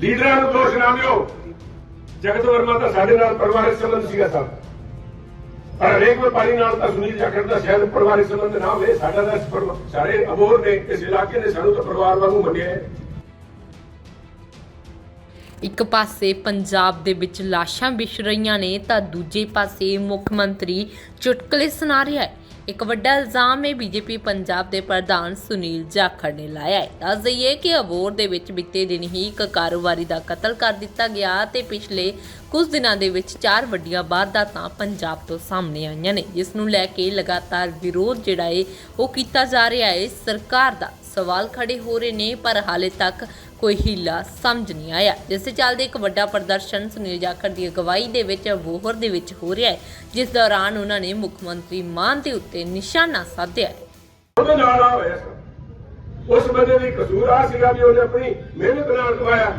ਲੀਡਰਾਂ ਨੂੰ ਦੋਸ਼ ਨਾ ਦਿਓ। ਜਗਤ ਵਰਮਾ ਤਾਂ ਸਾਡੇ ਨਾਲ ਪਰਿਵਾਰਕ ਸੰਬੰਧ ਸੀਗਾ ਸਭ। ਪਰ ਹਰੇਕ ਵਪਾਰੀ ਨਾਲ ਤਾਂ ਸੁਨੀਲ ਜਾਖੜ ਦਾ ਸ਼ਾਇਦ ਪਰਿਵਾਰਕ ਸੰਬੰਧ ਨਾ ਹੋਵੇ, ਸਾਡਾ ਤਾਂ ਸਾਰੇ ਅਬੋਰ ਨੇ ਇਸ ਇਲਾਕੇ ਨੇ ਸਾਨੂੰ ਤਾਂ ਪਰਿਵਾਰ ਵਾਂਗੂ ਮੰਨਿਆ ਹੈ। ਇੱਕ ਪਾਸੇ ਪੰਜਾਬ ਦੇ ਵਿੱਚ ਲਾਸ਼ਾਂ ਵਿਛ ਰਹੀਆਂ ਨੇ, ਤਾਂ ਦੂਜੇ ਪਾਸੇ ਮੁੱਖ ਮੰਤਰੀ ਚੁਟਕਲੇ ਸੁਣਾ ਰਿਹਾ ਹੈ। ਇੱਕ ਵੱਡਾ ਇਲਜ਼ਾਮ ਹੈ ਬੀਜੇਪੀ ਪੰਜਾਬ ਦੇ ਪ੍ਰਧਾਨ ਸੁਨੀਲ ਜਾਖੜ ਨੇ ਲਾਇਆ ਹੈ। ਦੱਸ ਦਈਏ ਕਿ ਅਬੋਰ ਦੇ ਵਿੱਚ ਬੀਤੇ ਦਿਨ ਹੀ ਇੱਕ ਕਾਰੋਬਾਰੀ ਦਾ ਕਤਲ ਕਰ ਦਿੱਤਾ ਗਿਆ ਤੇ ਪਿਛਲੇ ਕੁਝ ਦਿਨਾਂ ਦੇ ਵਿੱਚ ਚਾਰ ਵੱਡੀਆਂ ਵਾਰਦਾਤਾਂ ਪੰਜਾਬ ਤੋਂ ਸਾਹਮਣੇ ਆਈਆਂ ਨੇ, ਜਿਸ ਨੂੰ ਲੈ ਕੇ ਲਗਾਤਾਰ ਵਿਰੋਧ ਜਿਹੜਾ ਹੈ ਉਹ ਕੀਤਾ ਜਾ ਰਿਹਾ ਹੈ। ਸਰਕਾਰ ਦਾ ਸਵਾਲ ਖੜੇ ਹੋ ਰਹੇ ਨੇ, ਪਰ ਹਾਲੇ ਤੱਕ ਕੋਈ ਹੀਲਾ ਸਮਝ ਨਹੀਂ ਆਇਆ। ਜਿਸ ਦੇ ਚੱਲਦੇ ਇੱਕ ਵੱਡਾ ਪ੍ਰਦਰਸ਼ਨ ਸੁਨੀਲ ਜਾਖੜ ਦੀ ਅਗਵਾਈ ਦੇ ਵਿੱਚ ਅਬੋਹਰ ਦੇ ਵਿੱਚ ਹੋ ਰਿਹਾ ਹੈ, ਜਿਸ ਦੌਰਾਨ ਉਹਨਾਂ ਨੇ ਮੁੱਖ ਮੰਤਰੀ ਮਾਨ ਦੇ ਉੱਤੇ ਨਿਸ਼ਾਨਾ ਸਾਧਿਆ ਉਹਦੇ ਨਾਲ ਆ ਹੋਇਆ ਉਸ ਬੰਦੇ ਦੀ ਕਸੂਰ ਆ ਸੀਗਾ ਵੀ ਉਹਨੇ ਆਪਣੀ ਮਿਹਨਤ ਨਾਲ ਕਮਾਇਆ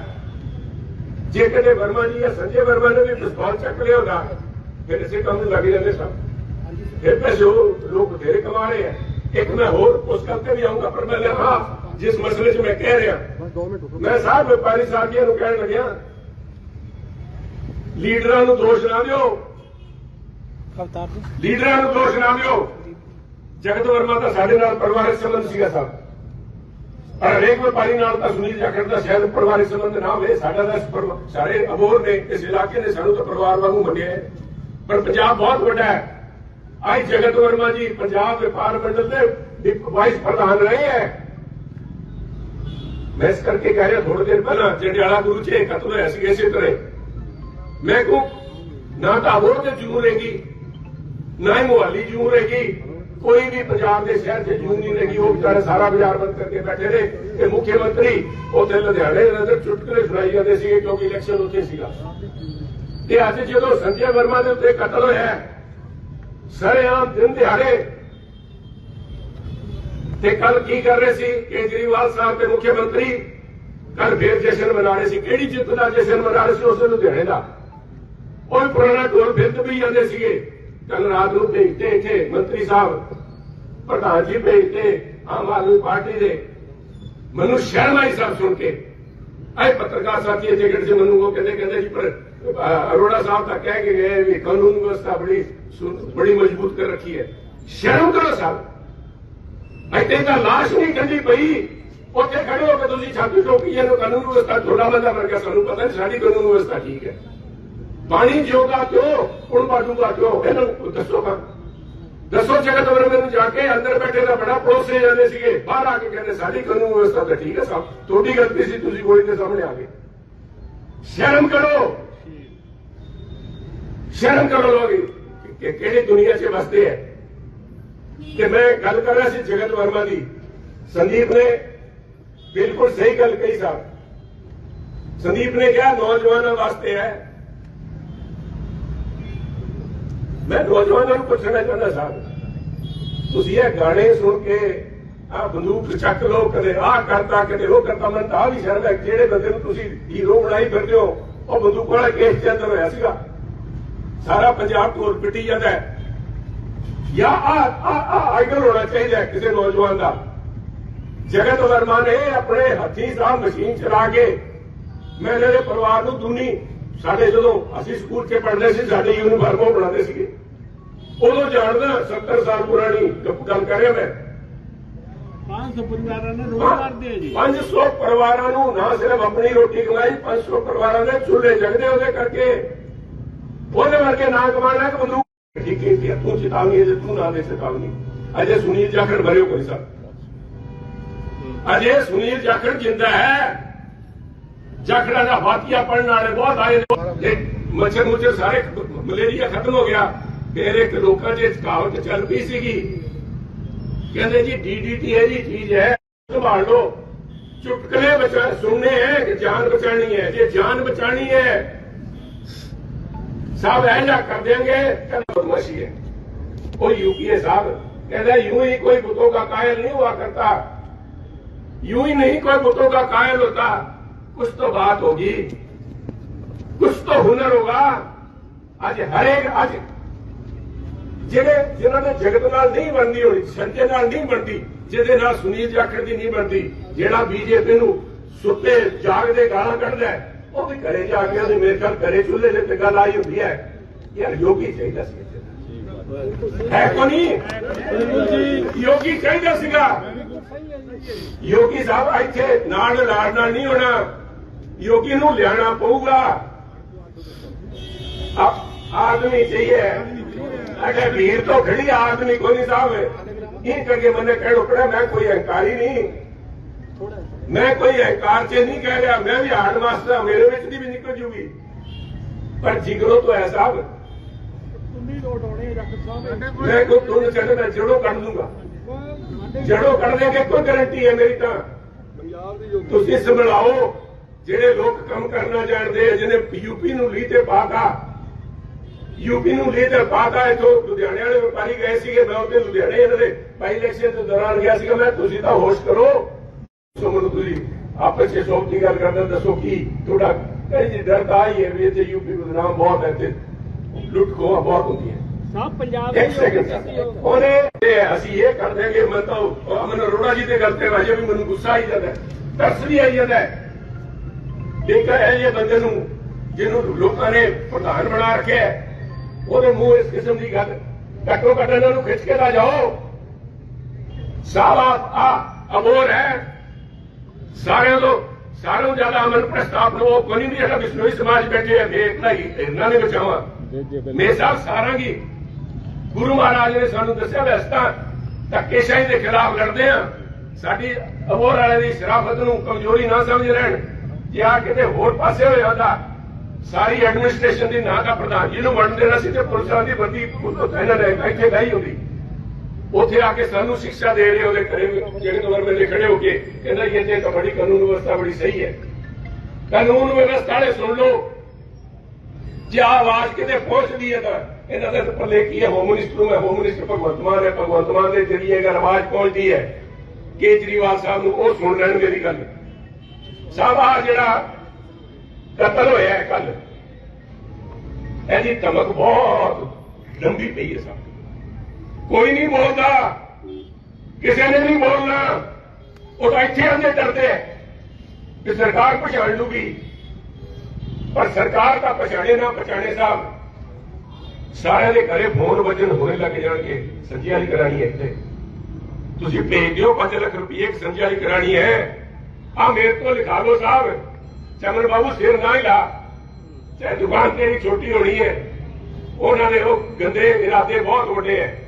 ਜੇ ਕਦੇ ਵਰਮਾ ਜੀ ਜਾਂ ਸੰਜੇ ਵਰਮਾ ਨੇ ਵੀ ਪਿਸਤੌਲ ਚੱਕ ਲਿਆ ਹੁੰਦਾ ਫਿਰ ਇਸੇ ਕੰਮ ਨੂੰ ਲੱਗ ਜਾਂਦੇ ਸਭ ਫਿਰ ਪੈਸੇ ਉਹ ਲੋਕ ਬਥੇਰੇ ਕਮਾ ਰਹੇ ਆ। ਇੱਕ ਮੈਂ ਹੋਰ ਉਸ ਗੱਲ ਤੇ ਵੀ ਆਉਂਗਾ ਪਰ ਮੈਂ ਹਾਂ ਜਿਸ ਮਸਲੇ 'ਚ ਮੈਂ ਕਹਿ ਰਿਹਾ ਮੈਂ ਸਾਹਿਬ ਵਪਾਰੀ ਸਾਥੀਆਂ ਨੂੰ ਕਹਿਣ ਲੱਗਿਆ ਲੀਡਰਾਂ ਨੂੰ ਦੋਸ਼ ਨਾ ਦਿਓ। ਅਵਤਾਰ ਜੀ। ਲੀਡਰਾਂ ਨੂੰ ਦੋਸ਼ ਨਾ ਦਿਓ। ਜਗਤ ਵਰਮਾ ਤਾਂ ਸਾਡੇ ਨਾਲ ਪਰਿਵਾਰਕ ਸੰਬੰਧ ਸੀਗਾ ਸਭ ਪਰ ਹਰੇਕ ਵਪਾਰੀ ਨਾਲ ਤਾਂ ਸੁਨੀਲ ਜਾਖੜ ਦਾ ਸ਼ਾਇਦ ਪਰਿਵਾਰਕ ਸੰਬੰਧ ਨਾ ਹੋਵੇ ਸਾਡਾ ਤਾਂ ਸਾਰੇ ਅਬੋਰ ਨੇ ਇਸ ਇਲਾਕੇ ਨੇ ਸਾਨੂੰ ਤਾਂ ਪਰਿਵਾਰ ਵਾਂਗੂ ਮੰਨਿਆ ਹੈ। ਪਰ ਪੰਜਾਬ ਬਹੁਤ ਵੱਡਾ ਹੈ। ਅੱਜ ਜਗਤ ਵਰਮਾ ਜੀ ਪੰਜਾਬ ਵਪਾਰ ਮੰਡਲ ਦੇ ਵਾਈਸ ਪ੍ਰਧਾਨ ਰਹੇ ਹੈ। ਮੈਂ ਇਸ ਕਰਕੇ ਕਹਿ ਰਿਹਾ ਥੋੜੇ ਦਿਨ ਪਹਿਲਾਂ ਜੰਡਿਆਲਾ ਗੁਰੂ ਚ ਇਹ ਕਤਲ ਹੋਇਆ ਸੀ ਇਸੇ ਤਰ੍ਹਾਂ ਮੈਂ ਕਹੂੰ ਨਾ ਤਾਂ ਅਬੋਰ ਤੇ ਜੂਨ ਰਹੇਗੀ ਨਾ ਹੀ ਮੁਹਾਲੀ ਜੂਨ ਰਹੇਗੀ ਕੋਈ ਵੀ ਪੰਜਾਬ ਦੇ ਸ਼ਹਿਰ 'ਚ ਜੂਨ ਨਹੀਂ ਰਹੇਗੀ ਉਹ ਵਿਚਾਰੇ ਸਾਰਾ ਬਾਜ਼ਾਰ ਬੰਦ ਕਰਕੇ ਬੈਠੇ ਨੇ ਤੇ ਮੁੱਖ ਮੰਤਰੀ ਉੱਥੇ ਲੁਧਿਆਣੇ ਦੇ ਅੰਦਰ ਚੁਟਕਲੇ ਸੁਣਾਈ ਜਾਂਦੇ ਸੀਗੇ ਕਿਉਂਕਿ ਇਲੈਕਸ਼ਨ ਉੱਥੇ ਸੀਗਾ। ਤੇ ਅੱਜ ਜਦੋਂ ਸੰਜੇ ਵਰਮਾ ਦੇ ਉੱਤੇ ਕਤਲ ਹੋਇਆ ਹੈ, ਸਰੇਆਮ ਦਿਨ ਦਿਹਾੜੇ ਤੇ ਕੱਲ ਕੀ ਕਰ ਰਹੇ ਸੀ? ਕੇਜਰੀਵਾਲ ਸਾਹਿਬ ਤੇ ਮੁੱਖ ਮੰਤਰੀ ਕੱਲ ਫੇਰ ਜਸ਼ਨ ਮਨਾ ਰਹੇ ਸੀ। ਕਿਹੜੀ ਜਿੱਤ ਦਾ ਜਸ਼ਨ ਮਨਾ ਰਹੇ ਸੀ? ਉਸ ਲੁਧਿਆਣੇ ਦਾ। ਉਹ ਵੀ ਪੁਰਾਣਾ ਢੋਲ ਫਿਰ ਵੀ ਜਾਂਦੇ ਸੀਗੇ। ਕੱਲ ਰਾਤ ਨੂੰ ਭੇਜਤੇ ਇੱਥੇ ਮੰਤਰੀ ਸਾਹਿਬ, ਪ੍ਰਧਾਨ ਜੀ ਭੇਜਤੇ ਆਮ ਆਦਮੀ ਪਾਰਟੀ ਦੇ। ਮੈਨੂੰ ਸ਼ਰਮ ਆਈ ਸਭ ਸੁਣ ਕੇ। ਆਏ ਪੱਤਰਕਾਰ ਸਾਥੀ ਇੱਥੇ ਗਿਰ ਜੇ ਮੈਨੂੰ ਉਹ ਕਹਿੰਦੇ ਕਹਿੰਦੇ ਜੀ, ਪਰ ਅਰੋੜਾ ਸਾਹਿਬ ਤਾਂ ਕਹਿ ਕੇ ਗਏ ਵੀ ਕਾਨੂੰਨ ਵਿਵਸਥਾ ਬੜੀ ਬੜੀ ਮਜ਼ਬੂਤ ਕਰ ਰੱਖੀ ਹੈ। ਸ਼ਰਮ ਕਰੋ ਸਾਹਿਬ ਇੱਥੇ ਤਾਂ ਲਾਸ਼ ਨਹੀਂ ਕੱਢੀ ਪਈ। ਉੱਥੇ ਖੜੇ ਹੋ ਕੇ ਤੁਸੀਂ ਛਾਤੀ ਠੋਕੀ ਜਾਂਦੇ ਕਾਨੂੰਨ ਵਿਵਸਥਾ ਥੋੜਾ ਬੰਦਾ ਵਰਗਾ ਸਾਨੂੰ ਪਤਾ ਨਹੀਂ ਸਾਡੀ ਕਾਨੂੰਨ ਵਿਵਸਥਾ ਠੀਕ ਹੈ। ਪਾਣੀ ਜਿਉਂਦਾ ਕਿਉਂ ਹੁਣ ਬਾਜੂਗਾ ਕਿਉਂ ਇਹਨਾਂ ਨੂੰ ਦੱਸੋ ਕਾ ਦੱਸੋ ਜਗਤ ਵਰਗੇ ਨੂੰ ਜਾ ਕੇ ਅੰਦਰ ਬੈਠੇ ਦਾ ਬੜਾ ਪੜੋਸੇ ਜਾਂਦੇ ਸੀਗੇ। ਬਾਹਰ ਆ ਕੇ ਕਹਿੰਦੇ ਸਾਡੀ ਕਾਨੂੰਨ ਵਿਵਸਥਾ ਤਾਂ ਠੀਕ ਹੈ ਸਭ। ਤੁਹਾਡੀ ਗਲਤੀ ਸੀ ਤੁਸੀਂ ਗੋਲੀ ਦੇ ਸਾਹਮਣੇ ਆ ਗਏ। ਸ਼ਰਮ ਕਰੋ। ਸ਼ਰਮ ਕਰੋ ਲੋਕ। ਕਿ ਕਿਹੜੀ ਦੁਨੀਆ 'ਚ ਵਸਦੇ ਹੈ? ਕਿ ਮੈਂ ਗੱਲ ਕਰ ਰਿਹਾ ਸੀ ਜਗਤ ਵਰਮਾ ਦੀ। ਸੰਦੀਪ ਨੇ ਬਿਲਕੁਲ ਸਹੀ ਗੱਲ ਕਹੀ ਸਾਹਿਬ। ਸੰਦੀਪ ਨੇ ਕਿਹਾ, ਨੌਜਵਾਨਾਂ ਵਾਸਤੇ ਹੈ। ਮੈਂ ਨੌਜਵਾਨਾਂ ਨੂੰ ਪੁੱਛਣਾ ਚਾਹੁੰਦਾ ਸਾਹਿਬ, ਤੁਸੀਂ ਇਹ ਗਾਣੇ ਸੁਣ ਕੇ ਆ ਬੰਦੂਕ ਚੱਕ ਲਓ, ਕਦੇ ਆਹ ਕਰਤਾ, ਕਦੇ ਉਹ ਕਰਤਾ ਮੈਂ ਤਾਂ ਵੀ ਸ਼ਰਮ ਹੈ ਜਿਹੜੇ ਬੰਦੇ ਨੂੰ ਤੁਸੀਂ ਹੀਰੋ ਬਣਾਈ ਫਿਰਦੇ ਹੋ। ਉਹ ਬੰਦੂਕ ਵਾਲਾ ਕੇਸ ਚ ਅੰਦਰ ਹੋਇਆ ਸੀਗਾ। ਸਾਰਾ ਪੰਜਾਬ ਢੋਲ ਪਿੱਟੀ ਜਾਂਦਾ ਹੈ। ਜਾਂ ਆ ਆ ਆ ਆਈਡਲ ਹੋਣਾ ਚਾਹੀਦਾ ਕਿਸੇ ਨੌਜਵਾਨ ਦਾ। ਜਗਤ ਵਰਮਾ ਨੇ ਆਪਣੇ ਹੱਥੀਂ ਸਾਹ ਮਸ਼ੀਨ ਚਲਾ ਕੇ ਮੈਂ ਇਹਨਾਂ ਦੇ ਪਰਿਵਾਰ ਨੂੰ ਦੁਨੀ ਸਾਡੇ ਜਦੋਂ ਅਸੀਂ ਸਕੂਲ 'ਚ ਪੜ੍ਹਦੇ ਸੀ ਸਾਡੇ ਯੂਨੀਫਾਰਮਾਂ ਬਣਾਉਂਦੇ ਸੀਗੇ। ਉਦੋਂ ਜਾਣਦਾ 70 ਸਾਲ ਪੁਰਾਣੀ ਗੱਲ ਕਰ ਰਿਹਾ ਮੈਂ। 500 ਪਰਿਵਾਰਾਂ ਨੇ ਰੋਜ਼ਗਾਰ ਦੇ ਜੀ। 500 ਪਰਿਵਾਰਾਂ ਨੂੰ ਨਾ ਸਿਰਫ ਆਪਣੀ ਰੋਟੀ ਕਮਾਈ 500 ਪਰਿਵਾਰਾਂ ਦੇ ਚੁੱਲ੍ਹੇ ਜਗਦੇ ਉਹਦੇ ਕਰਕੇ। ਉਹਦੇ ਵਰਗੇ ਨਾ ਕਮਾਣਾ ਕਿ ਬੰਦੂਕ ਠੀਕ ਹੈ ਕਿ ਤੂੰ ਚੇਤਾਵਨੀ ਹੈ ਤੂੰ ਨਾ ਦੇ ਚੇਤਾਵਨੀ। ਅਜੇ ਸੁਨੀਲ ਜਾਖੜ ਮਰਿਓ ਕੋਈ ਸਾਹਿਬ ਅਜੇ ਸੁਨੀਲ ਜਾਖੜ ਜਿੰਦਾ ਹੈ। ਜਾਖੜਾ ਦਾ ਫਾਤੀਆ ਪੜਨ ਵਾਲੇ ਬਹੁਤ ਆਏ ਨੇ। ਇਹ ਮੱਛਰ ਮਲੇਰੀਆ ਖਤਮ ਹੋ ਗਿਆ। ਫਿਰ ਇੱਕ ਲੋਕਾਂ 'ਚ ਕਹਾਵਤ ਚੱਲ ਪਈ ਸੀਗੀ। ਕਹਿੰਦੇ ਜੀ ਡੀਡੀਟੀ ਹੈ ਜੀ ਚੀਜ਼ ਹੈ, ਸੰਭਾਲ ਲਓ। ਚੁਟਕਲੇ ਬਚਾ, ਸੁਣਨੇ ਹੈ ਕਿ ਜਾਨ ਬਚਾਣੀ ਹੈ। ਜੇ ਜਾਨ ਬਚਾਣੀ ਹੈ साहब ऐसा कर देंगे बदमाशी है ਉਹ यूपीए साहब कहता यूं ही कोई बुतों का कायल नहीं हुआ करता यूं ही नहीं कोई बुतों का कायल होता कुछ तो बात होगी कुछ तो हुनर होगा ਅੱਜ ਹਰੇਕ, ਅੱਜ ਜਿਹੜੇ ਜਿਹਨਾਂ ਦੇ ਜਗਤ ਨਾਲ ਨਹੀਂ ਬਣਦੀ ਹੋਣੀ ਸੰਜੇ ਨਾਲ ਨਹੀਂ ਬਣਦੀ, ਜਿਹਦੇ ਨਾਲ ਸੁਨੀਲ ਜਾਖੜ ਦੀ ਨਹੀਂ ਬਣਦੀ, ਜਿਹੜਾ ਬੀਜੇਪੀ ਨੂੰ ਸੁੱਤੇ ਜਾਗਦੇ ਗਾਲਾਂ ਕੱਢਦਾ ਉਹ ਘਰੇ ਜਾ ਕੇ ਉਹਦੇ ਮੇਰੇ ਘਰ ਘਰੇ ਚੁੱਲ੍ਹੇ ਦੇ ਤੇ ਗੱਲ ਆਈ ਹੁੰਦੀ ਹੈ। ਯਾਰ ਯੋਗੀ ਚਾਹੀਦਾ ਸੀ ਹੈ ਕੋ ਨਹੀਂ ਯੋਗੀ ਚਾਹੀਦਾ ਸੀਗਾ। ਯੋਗੀ ਸਾਹਿਬ ਇੱਥੇ ਨਾਲ ਲਾੜ ਨਾਲ ਨਹੀਂ ਹੋਣਾ। ਯੋਗੀ ਨੂੰ ਲਿਆਣਾ ਪਊਗਾ। ਆਦਮੀ ਚਾਹੀਏ ਅਗੇ ਵੀਰ ਤੋਂ ਖੜੀ ਆਦਮੀ ਕੋਈ ਨਹੀਂ ਸਾਹਿਬ। ਇਹ ਕਰਕੇ ਮੈਨੇ ਕਹਿ ਰੁਕਣਾ ਮੈਂ ਕੋਈ ਅਹੰਕਾਰੀ ਨਹੀਂ। ਮੈਂ ਕੋਈ ਅਹੰਕਾਰ ਚ ਨਹੀਂ ਕਹਿ ਰਿਹਾ, ਮੈਂ ਵੀ ਹਾਰਡ ਮਾਸਟਰ ਹਾਂ ਮੇਰੇ ਵਿੱਚ ਦੀ ਵੀ ਨਿਕਲ ਜੂਗੀ। ਪਰ ਜਿਗਰੋਂ ਤੋਂ ਐ ਸਾਹਿਬ ਤੁੰਨੀ ਲੋਟ ਹੋਣੇ ਡਾਕਟਰ ਸਾਹਿਬ ਮੈਂ ਕੋ ਤੁੰਨ ਚੜ ਮੈਂ ਜੜੋਂ ਕੱਢ ਦੂੰਗਾ ਜੜੋਂ ਕੱਢ ਦੇ ਕੇ ਕੋਈ ਗਾਰੰਟੀ ਹੈ ਮੇਰੀ ਤਾਂ? ਤੁਸੀਂ ਸੰਭਲਾਓ, ਜਿਹੜੇ ਲੋਕ ਕੰਮ ਕਰਨਾ ਜਾਣਦੇ ਆ ਜਿਹਨੇ ਯੂਪੀ ਨੂੰ ਲੀ ਤੇ ਪਾਤਾ ਯੂਪੀ ਨੂੰ ਲੀ ਤੇ ਪਾਤਾ, ਇਥੋਂ ਲੁਧਿਆਣੇ ਵਾਲੇ ਵਪਾਰੀ ਗਏ ਸੀਗੇ, ਮੈਂ ਉੱਥੇ ਲੁਧਿਆਣੇ ਇਹਨਾਂ ਦੇ ਬਾਈ ਇਲੈਕਸ਼ਨ ਦੇ ਦੌਰਾਨ ਗਿਆ ਸੀਗਾ, ਮੈਂ ਤੁਸੀਂ ਤਾਂ ਹੋਸ਼ ਕਰੋ। ਸੋ ਮੈਨੂੰ ਤੁਸੀਂ ਆਪਸ ਵਿੱਚ ਸੌਖ ਦੀ ਗੱਲ ਕਰਦੇ ਦੱਸੋ ਕੀ ਤੁਹਾਡਾ ਕਈ ਜੀ ਡਰਦਾ ਹੀ ਹੈ ਵੀ ਇੱਥੇ ਯੂਪੀ ਬਦਨਾਮ ਬਹੁਤ ਹੈ ਤੇ ਲੁੱਟ ਖੋਹ ਬਹੁਤ ਹੁੰਦੀ ਹੈ ਸਭ ਪੰਜਾਬ ਸੈਕਿੰਡ ਉਹਨੇ ਤੇ ਅਸੀਂ ਇਹ ਕਰ ਦੇਂਗੇ ਮੈਂ ਤਾਂ ਅਮਨ ਅਰੋੜਾ ਜੀ ਦੇ ਗੱਲ ਤੇ ਵਜੇ ਵੀ ਮੈਨੂੰ ਗੁੱਸਾ ਆਈ ਜਾਂਦਾ ਤਰਸ ਵੀ ਆਈ ਜਾਂਦਾ। ਇੱਕ ਹੈ ਇਹ ਬੰਦੇ ਨੂੰ ਜਿਹਨੂੰ ਲੋਕਾਂ ਨੇ ਪ੍ਰਧਾਨ ਬਣਾ ਰੱਖਿਆ ਉਹਦੇ ਮੂੰਹ ਇਸ ਕਿਸਮ ਦੀ ਗੱਲ ਘੱਟੋ ਘੱਟ ਇਹਨਾਂ ਨੂੰ ਖਿੱਚ ਕੇ ਤਾਂ ਜਾਓ। ਸਾਰਾ ਆ ਅਬੋਰ ਹੈ। ਸਾਰਿਆਂ ਤੋਂ ਸਾਰਿਆਂ ਤੋਂ ਜ਼ਿਆਦਾ ਅਮਨ ਪ੍ਰਸਤਾਵ ਨੂੰ ਉਹ ਕੋਈ ਨਹੀਂ ਜਿਹੜਾ ਬਿਸ਼ਨੋਈ ਸਮਾਜ ਬੈਠੇ ਹੈ ਵੇਖਣਾ ਹੀ ਇਹਨਾਂ ਨੇ ਬਚਾਵਾਂ ਮੇਰੇ ਸਾਹਿਬ ਸਾਰਾਂਗੀ। ਗੁਰੂ ਮਹਾਰਾਜ ਨੇ ਸਾਨੂੰ ਦੱਸਿਆ ਵੈਸਤਾ ਧੱਕੇਸ਼ਾਹੀ ਦੇ ਖਿਲਾਫ ਲੜਦੇ ਆ। ਸਾਡੀ ਅਬੋਰ ਵਾਲੇ ਦੀ ਸ਼ਰਾਫਤ ਨੂੰ ਕਮਜ਼ੋਰੀ ਨਾ ਸਮਝ ਰਹਿਣ ਜੇ ਆ ਕਿਤੇ ਹੋਰ ਪਾਸੇ ਹੋਇਆ ਹੁੰਦਾ ਸਾਰੀ ਐਡਮਿਨਿਸਟ੍ਰੇਸ਼ਨ ਦੀ ਨਾਂ ਦਾ ਪ੍ਰਧਾਨ ਜੀ ਨੂੰ ਵੰਡ ਦੇਣਾ ਸੀ ਤੇ ਪੁਲਿਸਾਂ ਦੀ ਵਰਦੀ ਇਹਨਾਂ ਨੇ ਇੱਥੇ ਗਈ ਹੁੰਦੀ। ਉੱਥੇ ਆ ਕੇ ਸਾਨੂੰ ਸਿੱਖਿਆ ਦੇ ਰਹੇ ਉਹਦੇ ਘਰੇ ਜਿਹੜੇ ਤੋਂ ਮੇਰੇ ਖੜੇ ਹੋ ਕੇ ਕਹਿੰਦਾ ਇਹ ਤੇ ਤਾਂ ਬੜੀ ਕਾਨੂੰਨ ਵਿਵਸਥਾ ਬੜੀ ਸਹੀ ਹੈ। ਕਾਨੂੰਨ ਵਿਵਸਥਾ ਵਾਲੇ ਸੁਣ ਲਓ। ਜੇ ਆਵਾਜ਼ ਕਿਤੇ ਪਹੁੰਚਦੀ ਹੈ ਤਾਂ ਇਹਨਾਂ ਦੇ ਪੱਲੇ ਕੀ ਹੈ? ਹੋਮ ਮਿਨਿਸਟਰ ਨੂੰ ਹੈ ਹੋਮ ਮਿਨਿਸਟਰ ਭਗਵੰਤ ਮਾਨ ਹੈ, ਭਗਵੰਤ ਮਾਨ ਦੇ ਜਰੀਏ ਗੱਲ ਆਵਾਜ਼ ਪਹੁੰਚਦੀ ਹੈ, ਕੇਜਰੀਵਾਲ ਸਾਹਿਬ ਨੂੰ ਉਹ ਸੁਣ ਲੈਣ ਮੇਰੀ ਗੱਲ। ਸਾਹਿਬ ਜਿਹੜਾ ਕਤਲ ਹੋਇਆ ਕੱਲ ਇਹਦੀ ਧਮਕ ਬਹੁਤ ਲੰਬੀ ਪਈ ਹੈ ਸਾਹਿਬ ਕੋਈ ਨਹੀਂ ਬੋਲਦਾ। ਕਿਸੇ ਨੇ ਨਹੀਂ ਬੋਲਣਾ। ਉਹ ਤਾਂ ਇੱਥੇ ਆਂਦੇ ਡਰਦੇ ਹੈ ਕਿ ਸਰਕਾਰ ਪਛਾਣ ਲੂਗੀ। ਪਰ ਸਰਕਾਰ ਤਾਂ ਪਛਾਣੇ ਨਾ ਪਛਾਣੇ ਸਾਹਿਬ। ਸਾਰਿਆਂ ਦੇ ਘਰੇ ਫੋਨ ਵੱਜਣ ਹੋਣੇ ਲੱਗ ਜਾਣਗੇ। ਸੰਜੀ ਵਾਲੀ ਕਰਾਣੀ ਹੈ ਇੱਥੇ। ਤੁਸੀਂ ਭੇਜ ਦਿਓ 5 ਲੱਖ ਰੁਪਏ ਇੱਕ ਸੰਜੀ ਵਾਲੀ ਕਰਾਣੀ ਹੈ। ਆ ਮੇਰੇ ਤੋਂ ਲਿਖਾ ਲਓ ਸਾਹਿਬ। ਚਮਨ ਬਾਬੂ ਸਿਰ ਨਾ ਹੀ ਲਾ ਚਾਹੇ ਦੁਕਾਨ ਤੇਰੀ ਛੋਟੀ ਹੋਣੀ ਹੈ। ਉਹਨਾਂ ਦੇ ਉਹ ਗੰਦੇ ਇਰਾਦੇ ਬਹੁਤ ਵੱਡੇ ਹੈ।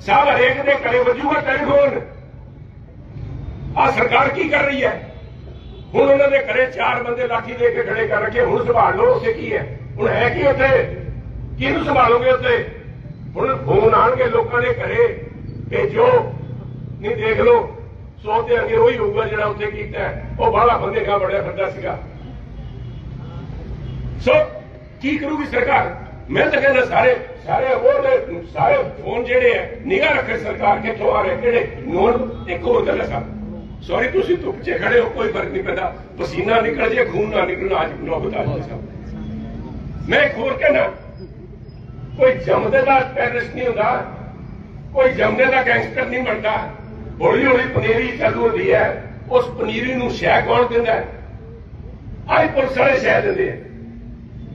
ਸਾਹਿਬ ਹਰੇਕ ਦੇ ਘਰੇ ਵਜੂਗਾ ਟੈਲੀਫੋਨ ਆ ਸਰਕਾਰ ਕੀ ਕਰ ਰਹੀ ਹੈ? ਹੁਣ ਉਹਨਾਂ ਦੇ ਘਰੇ ਚਾਰ ਬੰਦੇ ਲਾਠੀ ਦੇ ਕੇ ਖੜੇ ਕਰ ਰੱਖੇ ਹੁਣ ਸੰਭਾਲ ਲਓ, ਉੱਥੇ ਕੀ ਹੈ? ਹੁਣ ਹੈ ਕੀ ਉੱਥੇ? ਕਿਹਨੂੰ ਸੰਭਾਲੋਗੇ ਉੱਥੇ? ਹੁਣ ਫੋਨ ਆਣਗੇ ਲੋਕਾਂ ਦੇ ਘਰੇ, ਭੇਜੋ, ਨਹੀਂ ਦੇਖ ਲਓ। ਸੌ ਤੇ ਅੱਗੇ ਉਹੀ ਹੋਊਗਾ ਜਿਹੜਾ ਉੱਥੇ ਕੀਤਾ ਉਹ ਬਾਹਲਾ ਬੰਦੇ ਕਾ ਬੜਿਆ ਫਿਰਦਾ ਸੀਗਾ। ਸੋ, ਕੀ ਕਰੂਗੀ ਸਰਕਾਰ? ਮੈਂ ਤਾਂ ਕਹਿੰਦਾ ਸਾਰੇ ਸਾਰੇ ਉਹ ਸਾਰੇ ਫੋਨ ਜਿਹੜੇ ਹੈ ਨਿਗਾਹ ਰੱਖੇ ਸਰਕਾਰ ਕਿੱਥੋਂ ਆ ਰਹੇ, ਕਿਹੜੇ? ਨੋਨ ਇੱਕ ਹੋਰ ਗੱਲ ਹੈ ਸਾਹਿਬ ਸੌਰੀ ਤੁਸੀਂ ਧੁੱਪ 'ਚ ਖੜੇ ਹੋ, ਕੋਈ ਫ਼ਰਕ ਨਹੀਂ ਪੈਂਦਾ। ਪਸੀਨਾ ਨਿਕਲ ਜੇ, ਖੂਨ ਨਾ ਨਿਕਲਣਾ ਅੱਜ ਨੌਬਤ ਆ ਜਾਏ ਸਾਹਿਬ ਮੈਂ ਇੱਕ ਹੋਰ ਕਹਿਣਾ ਕੋਈ ਜੰਮਦੇ ਦਾ ਟੈਰਰਿਸਟ ਨਹੀਂ ਹੁੰਦਾ, ਕੋਈ ਜੰਮਦੇ ਦਾ ਗੈਂਗਸਟਰ ਨਹੀਂ ਬਣਦਾ। ਹੌਲੀ ਹੌਲੀ ਪਨੀਰੀ ਚਾਲੂ ਹੁੰਦੀ ਹੈ, ਉਸ ਪਨੀਰੀ ਨੂੰ ਸ਼ਹਿ ਕੌਣ ਦਿੰਦਾ? ਹੈ ਆਈ ਪੁਲਿਸ ਵਾਲੇ ਸ਼ਹਿ ਦਿੰਦੇ ਆ।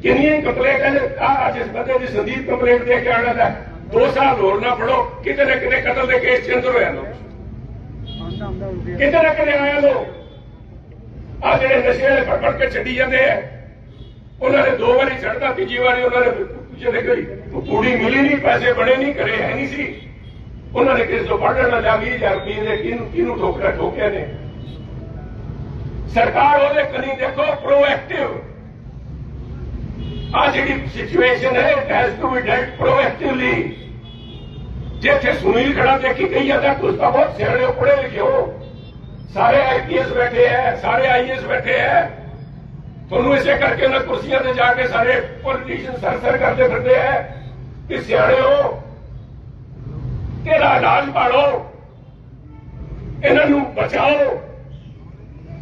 ਕਿੰਨੀਆਂ ਕੰਪਲੇਂਟ ਕਹਿੰਦੇ ਆ ਅੱਜ ਇਸ ਬੰਦੇ ਦੀ ਸੰਦੀਪ ਕੰਪਲੇਂਟ ਦੇ ਕੇ ਆਣਾ ਦਾ, ਦੋ ਸਾਲ ਹੋਰ ਨਾ ਫੜੋ। ਕਿਤੇ ਨਾ ਕਿਤੇ ਕਤਲ ਦੇ ਕੇਸ ਚੰਦਰ ਹੋਇਆ ਲੋ ਕਿਤੇ ਨਾ ਕਿਤੇ ਆਇਆ ਲੋ। ਆ ਜਿਹੜੇ ਨਸ਼ੇ ਵਾਲੇ ਫੜ ਫੜ ਕੇ ਛੱਡੀ ਜਾਂਦੇ ਆ। ਉਹਨਾਂ ਨੇ ਦੋ ਵਾਰੀ ਛੱਡਦਾ ਤੀਜੀ ਵਾਰੀ ਉਹਨਾਂ ਨੇ ਜਿਹੜੇ ਗਈ ਉਹ ਕੁੜੀ ਮਿਲੀ ਨਹੀਂ, ਪੈਸੇ ਬਣੇ ਨਹੀਂ, ਘਰੇ ਹੈ ਨਹੀਂ ਸੀ। ਉਹਨਾਂ ਨੇ ਕਿਸ ਤੋਂ ਫੜ ਲੈਣਾ ਲਿਆ 20000 ਰੁਪਏ ਦੇ ਕਿਹਨੂੰ ਕਿਹਨੂੰ ਠੋਕਰਾ ਠੋਕਿਆ ਨੇ। ਸਰਕਾਰ ਉਹਦੇ ਕਨੀ ਦੇਖੋ ਪ੍ਰੋਐਕਟਿਵ ਆ ਜਿਹੜੀ ਸਿਚੁਏਸ਼ਨ ਹੈ it to be that proactively ਜਿੱਥੇ ਸੁਨੀਲ ਖੜਾ ਦੇਖੀ ਗਈ ਜਾਂਦਾ ਤੁਸੀਂ ਤਾਂ ਬਹੁਤ ਸਿਆਣੇ ਹੋ, ਪੜ੍ਹੇ ਲਿਖੇ ਹੋ। ਸਾਰੇ ਆਈਪੀਐਸ ਬੈਠੇ ਹੈ ਸਾਰੇ ਆਈਐਸ ਬੈਠੇ ਹੈ ਤੁਹਾਨੂੰ ਇਸੇ ਕਰਕੇ ਨਾ ਕੁਰਸੀਆਂ ਤੇ ਜਾ ਕੇ ਸਾਰੇ ਪੋਲੀਟੀਸ਼ੀਅਨ ਸਰਸਰ ਕਰਦੇ ਫਿਰਦੇ ਹੈ ਕਿ ਸਿਆਣੇ ਹੋ ਤੇਰਾ ਇਲਾਜ ਪਾੜੋ ਇਹਨਾਂ ਨੂੰ ਬਚਾਓ।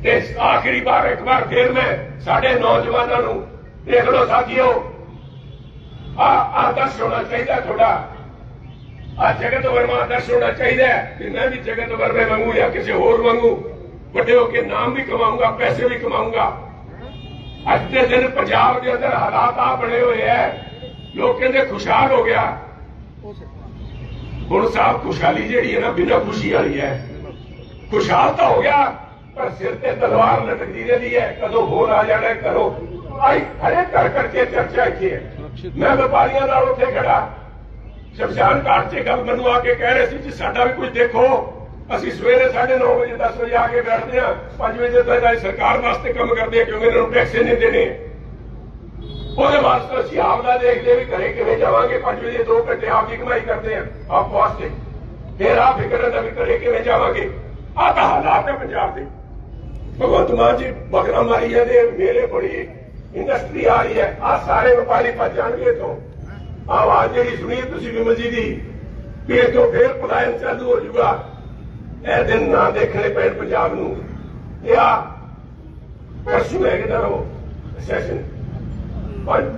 ਤੇ ਆਖਰੀ ਵਾਰ ਇੱਕ ਵਾਰ ਫੇਰ ਮੈਂ ਸਾਡੇ ਨੌਜਵਾਨਾਂ ਨੂੰ ਦੇਖ ਲਓ ਸਾਥੀਓ ਆ ਆਦਰਸ਼ ਹੋਣਾ ਚਾਹੀਦਾ ਤੁਹਾਡਾ। ਆ ਜਗਤ ਵਰਮਾ ਆਦਰਸ਼ ਹੋਣਾ ਚਾਹੀਦਾ ਕਿ ਮੈਂ ਵੀ ਜਗਤ ਵਰਮੇ ਵਾਂਗੂ ਜਾਂ ਕਿਸੇ ਹੋਰ ਵਾਂਗੂ ਵੱਡੇ ਹੋ ਕੇ ਨਾਮ ਵੀ ਕਮਾਊਂਗਾ ਪੈਸੇ ਵੀ ਕਮਾਊਂਗਾ ਅੱਜ ਦੇ ਦਿਨ ਪੰਜਾਬ ਦੇ ਅੰਦਰ ਹਾਲਾਤ ਆ ਬਣੇ ਹੋਏ ਐ। ਲੋਕ ਕਹਿੰਦੇ ਖੁਸ਼ਹਾਲ ਹੋ ਗਿਆ। ਹੁਣ ਸਾਹਿਬ ਖੁਸ਼ਹਾਲੀ ਜਿਹੜੀ ਹੈ ਨਾ ਬਿਨਾਂ ਖੁਸ਼ੀ ਵਾਲੀ ਹੈ। ਖੁਸ਼ਹਾਲ ਤਾਂ ਹੋ ਗਿਆ ਪਰ ਸਿਰ ਤੇ ਤਲਵਾਰ ਲਟਕਦੀ ਰਹਿੰਦੀ ਹੈ। ਕਦੋਂ ਹੋਰ ਆ ਜਾਣਾ ਹੈ, ਕਰੋ ਆਈ ਹਰੇ ਕਰ ਕਰਕੇ ਚਰਚਾ ਇੱਥੇ ਹੈ। ਮੈਂ ਵਪਾਰੀਆਂ ਨਾਲ ਉੱਥੇ ਖੜਾ। ਸ਼ਮਸ਼ਾਨ ਘਾਟ 'ਚ ਗੱਲ ਮੈਨੂੰ ਆ ਕੇ ਕਹਿ ਰਹੇ ਸੀ ਜੀ ਸਾਡਾ ਵੀ ਕੁਝ ਦੇਖੋ। ਅਸੀਂ ਸਵੇਰੇ 9:30 ਵਜੇ 10 ਵਜੇ ਆ ਕੇ ਬੈਠਦੇ ਆ 5 ਵਜੇ ਤੱਕ ਅਸੀਂ ਸਰਕਾਰ ਵਾਸਤੇ ਕੰਮ ਕਰਦੇ ਆ ਕਿਉਂਕਿ ਇਹਨਾਂ ਨੂੰ ਟੈਕਸ ਨਹੀਂ ਦੇਣੇ। ਉਹਦੇ ਵਾਸਤੇ ਅਸੀਂ ਆਪ ਦਾ ਦੇਖਦੇ ਵੀ ਘਰੇ ਕਿਵੇਂ ਜਾਵਾਂਗੇ। 5 ਵਜੇ 2 ਘੰਟੇ ਆਪ ਦੀ ਕਮਾਈ ਕਰਦੇ ਆ ਆਪ ਵਾਸਤੇ। ਫਿਰ ਆ ਫਿਕਰ ਰਹਿੰਦਾ ਵੀ ਘਰੇ ਕਿਵੇਂ ਜਾਵਾਂਗੇ। ਆਹ ਤਾਂ ਹਾਲਾਤ ਹੈ ਪੰਜਾਬ ਦੇ। ਭਗਵੰਤ ਮਾਨ ਜੀ ਬਕਰਾ ਮਾਰੀ ਜਾਂਦੇ ਆ, ਮੇਰੇ ਬੜੀ ਇੰਡਸਟਰੀ ਆ ਰਹੀ ਹੈ। ਆ ਸਾਰੇ ਵਪਾਰੀ ਭੱਜ ਜਾਣਗੇ ਤੋਂ ਆਵਾਜ਼ ਜਿਹੜੀ ਸੁਣੀ ਤੁਸੀਂ ਵਿਮਲ ਜੀ ਦੀ, ਵੀ ਇਹ ਫੇਰ ਪਲਾਇਨ ਚਾਲੂ ਹੋ ਜਾਊਗਾ। ਇਹ ਦਿਨ ਨਾ ਦੇਖਣੇ ਪੈਣ ਪੰਜਾਬ ਨੂੰ। ਇਹ ਆ ਪਰਸੋਂ ਹੈ ਕਿਦਾਂ ਉਹ ਸੈਸ਼ਨ।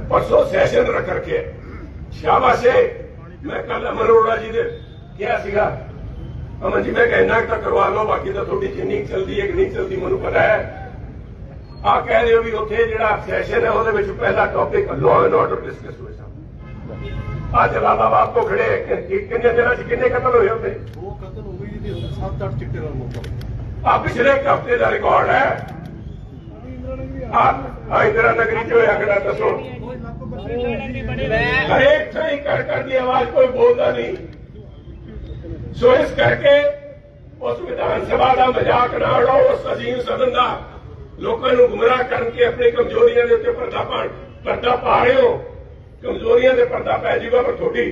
ਪਰਸੋਂ ਸੈਸ਼ਨ ਰੱਖ ਕਰਕੇ ਸ਼ਾਬਾਸ਼ ਮੈਂ ਕੱਲ ਅਮਰ ਅਰੋੜਾ ਜੀ ਦੇ ਕਿਹਾ ਸੀਗਾ। ਅਮਨ ਜੀ, ਮੈਂ ਕਹਿਣਾ ਤਾਂ ਕਰਵਾ ਲਓ, ਬਾਕੀ ਤਾਂ ਤੁਹਾਡੀ ਜਿੰਨੀ ਕੁ ਚੱਲਦੀ ਹੈ ਕਿ ਨਹੀਂ ਚੱਲਦੀ, ਮੈਨੂੰ ਪਤਾ ਹੈ। ਆ ਕਹਿ ਰਹੇ ਹੋ ਵੀ ਉੱਥੇ ਜਿਹੜਾ ਸੈਸ਼ਨ ਹੈ ਉਹਦੇ ਵਿੱਚ ਪਹਿਲਾ topic law and order discuss ਹੋਇਆ। ਸਾ ਆ ਜਲਾਲਾਬਾਦ ਤੋਂ ਖੜੇ ਕਿੰਨੇ ਦਿਨਾਂ 'ਚ ਕਿੰਨੇ ਕਤਲ ਹੋਏ ਉੱਥੇ? ਉਹ ਕਤਲ ਹੋ ਗਈ ਜੀ ਸੱਤ ਅੱਠ ਚਿੱਟੇ ਨਾਲ ਮੁੱਕ। ਆ ਪਿਛਲੇ ਇੱਕ ਹਫ਼ਤੇ ਦਾ ਰਿਕਾਰਡ ਹੈ। ਆ ਇੰਦਰਾ ਨਗਰੀ 'ਚ ਹੋਇਆ ਕਿਹੜਾ ਦੱਸੋ? ਹਰੇਕ ਥਾਈ ਕਰ ਕਰ ਦੀ ਆਵਾਜ਼ ਕੋਈ ਬੋਲਦਾ ਨਹੀਂ। ਸੋ ਇਸ ਕਰਕੇ ਉਸ ਵਿਧਾਨ ਸਭਾ ਦਾ ਮਜ਼ਾਕ ਨਾ ਉਡਾਓ ਉਸ ਅਜੀਮ ਸਦਨ ਦਾ। ਲੋਕਾਂ ਨੂੰ ਗੁੰਮਰਾਹ ਕਰਨ ਆਪਣੀ ਕਮਜ਼ੋਰੀਆਂ ਦੇ ਉੱਤੇ ਪਰਦਾ ਪਾਣ ਪਰਦਾ ਪਾ ਰਹੇ ਹੋ। ਕਮਜ਼ੋਰੀਆਂ ਦੇ ਪਰਦਾ ਪੈ ਜਾਊਗਾ ਪਰ ਤੁਹਾਡੀ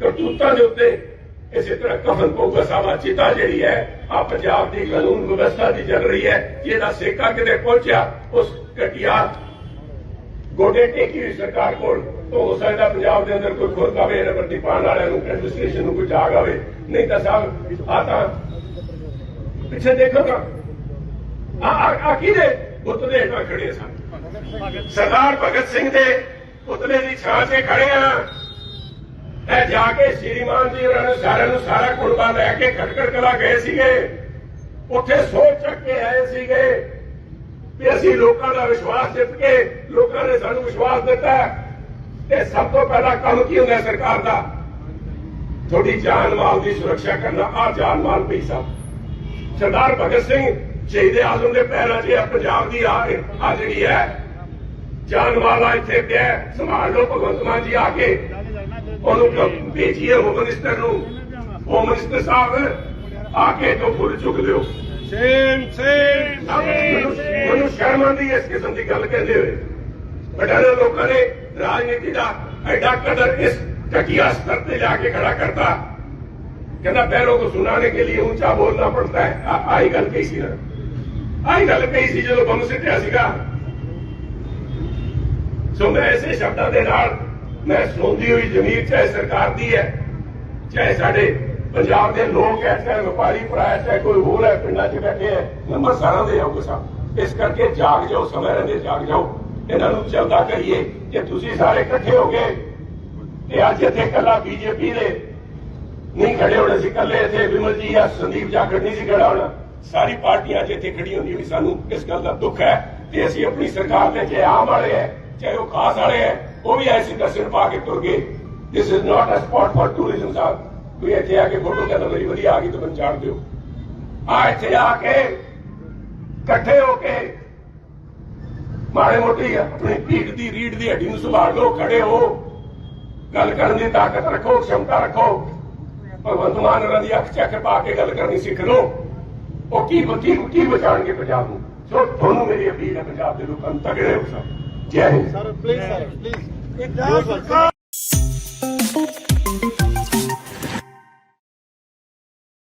ਕਰਤੂਤਾਂ ਦੇ ਉੱਤੇ ਇਸੇ ਤਰ੍ਹਾਂ ਕਫਨ ਪਊਗਾ। ਸਾਵਾ ਚਿਤਾ ਜਿਹੜੀ ਹੈ ਆ ਪੰਜਾਬ ਦੀ ਕਾਨੂੰਨ ਵਿਵਸਥਾ ਦੀ ਚੱਲ ਰਹੀ ਹੈ, ਜਿਹਦਾ ਸੇਕਾ ਕਿਤੇ ਪਹੁੰਚਿਆ, ਉਸ ਘਟਿਆ ਗੋਡੇ ਟੇਕੀ ਹੋਈ ਸਰਕਾਰ ਕੋਲ, ਤੋਂ ਹੋ ਸਕਦਾ ਪੰਜਾਬ ਦੇ ਅੰਦਰ ਕੋਈ ਖੁਰਕ ਆਵੇ ਰਬਰਦੀ ਪਾਣ ਵਾਲਿਆਂ ਨੂੰ ਐਡਮਿਨਿਸਟ੍ਰੇਸ਼ਨ ਨੂੰ ਕੋਈ ਜਾਗ ਆਵੇ। ਨਹੀਂ ਤਾਂ ਸਾਹਿਬ ਆ ਤਾਂ ਪਿੱਛੇ ਦੇਖੋ ਤਾਂ ਆ ਆ ਕਿਹਦੇ ਬੁੱਤ ਹੇਠਾਂ ਖੜੇ ਸਨ? ਸਰਦਾਰ ਭਗਤ ਸਿੰਘ ਦੇ ਪੁਤਲੇ ਦੀ ਛਾਂ 'ਤੇ ਖੜੇ ਆ। ਇਹ ਜਾ ਕੇ ਸ਼੍ਰੀਮਾਨ ਜੀ ਉਹਨਾਂ ਨੇ ਸਾਰਿਆਂ ਨੂੰ ਸਾਰਾ ਕੁਰਬਾਨ ਲੈ ਕੇ ਖਟਕੜ ਕਲਾ ਗਏ ਸੀਗੇ। ਉੱਥੇ ਸੋਚ ਚੱਕ ਕੇ ਆਏ ਸੀਗੇ ਵੀ ਅਸੀਂ ਲੋਕਾਂ ਦਾ ਵਿਸ਼ਵਾਸ ਜਿੱਤ ਕੇ ਲੋਕਾਂ ਨੇ ਸਾਨੂੰ ਵਿਸ਼ਵਾਸ ਦਿੱਤਾ। ਤੇ ਸਭ ਤੋਂ ਪਹਿਲਾ ਕੰਮ ਕੀ ਹੁੰਦਾ ਸਰਕਾਰ ਦਾ? ਤੁਹਾਡੀ ਜਾਨ ਮਾਲ ਦੀ ਸੁਰੱਖਿਆ ਕਰਨਾ। ਆ ਜਾਨ ਮਾਲ ਪਈ ਸਾਹਿਬ, ਸਰਦਾਰ ਭਗਤ ਸਿੰਘ ਸ਼ਹੀਦ ਆਜ਼ਮ ਦੇ ਪੈਰਾਂ 'ਚ ਪੰਜਾਬ ਦੀ ਆ ਕੇ ਆ ਜਿਹੜੀ ਹੈ ਜਾਨ ਵਾਲਾ ਇੱਥੇ ਪਿਆ ਸੰਭਾਲ ਲੋ ਭਗਵੰਤ ਮਾਨ ਜੀ ਆ ਕੇ ਉਹਨੂੰ ਭੇਜੀਏ ਹੋਮ ਮਿਨਿਸਟਰ ਨੂੰ। ਹੋਮ ਮਿਨਿਸਟਰ ਸਾਹਿਬ ਆ ਕੇ ਤੋਂ ਫੁੱਲ ਚੁੱਕ ਲਿਓ ਸੇਮ ਸੇਮ ਮੈਨੂੰ ਸ਼ਰਮ ਆਉਂਦੀ ਇਸ ਕਿਸਮ ਦੀ ਗੱਲ ਕਹਿੰਦੇ ਹੋਏ। ਬਟਾਲੇ ਲੋਕਾਂ ਨੇ ਰਾਜਨੀਤੀ ਦਾ ਐਡਾ ਕਦਰ ਇਸ ਘਟਿਆ ਸਤਰ ਤੇ ਜਾ ਕੇ ਖੜਾ ਕਰਤਾ। ਕਹਿੰਦਾ ਪੈਰੋਂ ਕੋ ਸੁਣਾਣੇ ਕੇ ਲਈ ਉੱਚਾ ਬੋਲਣਾ ਪੜਦਾ ਹੈ। ਆਈ ਗੱਲ ਕਹੀ ਸੀ ਨਾ। ਆਹੀ ਗੱਲ ਕਹੀ ਸੀ ਜਦੋਂ ਬੰਬ ਸਿੱਟਿਆ ਸੀਗਾ। ਸੋ ਮੈਂ ਐਸੇ ਸ਼ਬਦਾਂ ਦੇ ਨਾਲ ਮੈਂ ਸੌਂਦੀ ਹੋਈ ਜ਼ਮੀਰ ਚਾਹੇ ਸਰਕਾਰ ਦੀ ਹੈ, ਚਾਹੇ ਸਾਡੇ ਪੰਜਾਬ ਦੇ ਲੋਕ ਹੈ, ਚਾਹੇ ਵਪਾਰੀ ਭਰਾ ਹੈ, ਚਾਹੇ ਕੋਈ ਹੋਰ ਹੈ, ਪਿੰਡਾਂ 'ਚ ਬੈਠੇ ਹੈ ਨੰਬਰ ਸਾਰਿਆਂ ਦੇ ਆਉਗੇ ਸਾਹਿਬ ਇਸ ਕਰਕੇ ਜਾਗ ਜਾਓ, ਸਮੇਂ ਰਹਿੰਦੇ ਜਾਗ ਜਾਓ। ਇਹਨਾਂ ਨੂੰ ਚੱਲਦਾ ਕਰੀਏ ਕਿ ਤੁਸੀਂ ਸਾਰੇ ਇਕੱਠੇ ਹੋ ਗਏ ਤੇ ਅੱਜ ਇੱਥੇ ਕੱਲਾ ਬੀਜੇਪੀ ਦੇ ਨਹੀਂ ਖੜੇ ਹੋਣੇ ਸੀ ਕੱਲੇ ਇੱਥੇ ਵਿਮਲ ਜੀ ਜਾਂ ਸੰਦੀਪ ਜਾਖੜ ਨਹੀਂ ਸੀ ਖੜਾ ਹੋਣਾ। ਸਾਰੀ ਪਾਰਟੀਆਂ ਅੱਜ ਇੱਥੇ ਖੜੀ ਹੁੰਦੀ ਵੀ ਸਾਨੂੰ ਇਸ ਗੱਲ ਦਾ ਦੁੱਖ ਹੈ ਤੇ ਅਸੀਂ ਆਪਣੀ ਸਰਕਾਰ ਦੇ ਜੇ ਆਮ ਵਾਲੇ ਹੈ, ਚਾਹੇ ਉਹ ਖਾਸ ਵਾਲੇ ਹੈ, ਉਹ ਵੀ ਐਸੀ ਦਰਸ਼ਨ ਪਾ ਕੇ ਤੁਰ ਗਏ। This is not a spot for tourism ਸਾਹਿਬ ਕੋਈ ਇੱਥੇ ਆ ਕੇ ਫੋਟੋ ਕਹਿੰਦਾ ਮੇਰੀ ਵਧੀਆ ਆ ਗਈ ਤਾਂ ਮੈਨੂੰ ਚਾੜ ਦਿਓ। ਆ ਇੱਥੇ ਆ ਕੇ ਇਕੱਠੇ ਹੋ ਕੇ ਮਾੜੇ ਮੋਟੀ ਆਪਣੀ ਭੀੜ ਦੀ ਰੀੜ ਦੀ ਹੱਡੀ ਨੂੰ ਸੰਭਾਲ ਲਓ, ਖੜੇ ਹੋ। ਗੱਲ ਕਰਨ ਦੀ ਤਾਕਤ ਰੱਖੋ ਖਮਤਾ ਰੱਖੋ। ਭਗਵੰਤ ਮਾਨ ਦੀ ਅੱਖ ਚੱਕ ਪਾ ਕੇ ਗੱਲ ਕਰਨੀ ਸਿੱਖ ਲਓ। ਉਹ ਕੀ ਕੀ ਕੀ ਬਚਾਣਗੇ ਪੰਜਾਬ ਨੂੰ? ਸੋ ਤੁਹਾਨੂੰ ਮੇਰੀ ਅਪੀਲ ਹੈ ਪੰਜਾਬ ਦੇ ਲੋਕਾਂ ਨੂੰ ਤਗੜੇ ਹੋ ਸਭ Jai Hind. Sir please sir please Punjab ਸਰਕਾਰ